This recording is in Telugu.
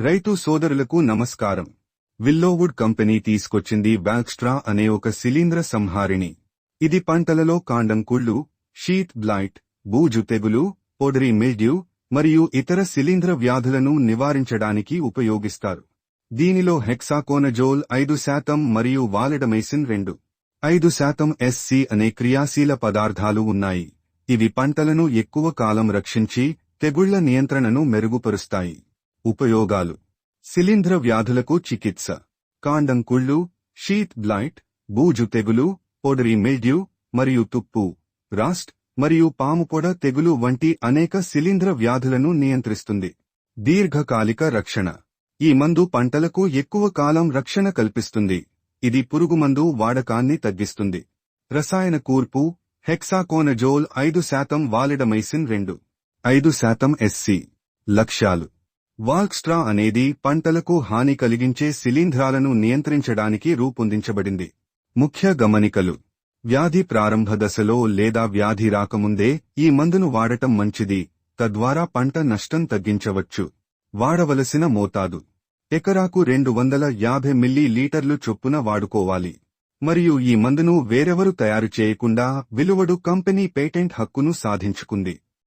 రైతు సోదరులకు నమస్కారం. విల్లోవుడ్ కంపెనీ తీసుకొచ్చింది బ్యాక్స్ట్రా అనే ఒక శిలీంద్ర సంహారిణి. ఇది పంటలలో కాండం కుళ్ళు షీట్ బ్లైట్ బూజు తెగులు పొడరి మిల్డ్యూ మరియు ఇతర శిలీంద్ర వ్యాధులను నివారించడానికి ఉపయోగిస్తారు. దీనిలో హెక్సాకోనజోల్ ఐదు శాతం మరియు వాలెడమైసిన్ రెండు. ఐదు శాతం ఎస్సి అనే క్రియాశీల పదార్థాలు ఉన్నాయి. ఇవి పంటలను ఎక్కువ కాలం రక్షించి తెగుళ్ళ నియంత్రణను మెరుగుపరుస్తాయి. ఉపయోగాలు. శిలీంధ్ర వ్యాధులకు చికిత్స. కాండం కుళ్ళు షీత్ బ్లైట్ బూజు తెగులు పొడరి మిల్డ్యూ మరియు తుప్పు రాస్ట్ మరియు పాముపొడ తెగులు వంటి అనేక శిలీంధ్ర వ్యాధులను నియంత్రిస్తుంది. దీర్ఘకాలిక రక్షణ. ఈ మందు పంటలకు ఎక్కువ కాలం రక్షణ కల్పిస్తుంది. ఇది పురుగుమందు వాడకాన్ని తగ్గిస్తుంది. రసాయన కూర్పు హెక్సాకోనజోల్ ఐదు శాతం వాలిడమైసిన్ రెండు ఐదు శాతం ఎస్సి. లక్ష్యాలు. వాల్క్స్ట్రా అనేది పంటలకు హాని కలిగించే శిలీంధ్రాలను నియంత్రించడానికి రూపొందించబడింది. ముఖ్య గమనికలు. వ్యాధి ప్రారంభ దశలో లేదా వ్యాధి రాకముందే ఈ మందును వాడటం మంచిది తద్వారా పంట నష్టం తగ్గించవచ్చు. వాడవలసిన మోతాదు. ఎకరాకు రెండు వందల యాభై మిల్లీ లీటర్లు చొప్పున వాడుకోవాలి. మరియు ఈ మందును వేరెవరు తయారు చేయకుండా విలువడు కంపెనీ పేటెంట్ హక్కును సాధించుకుంది.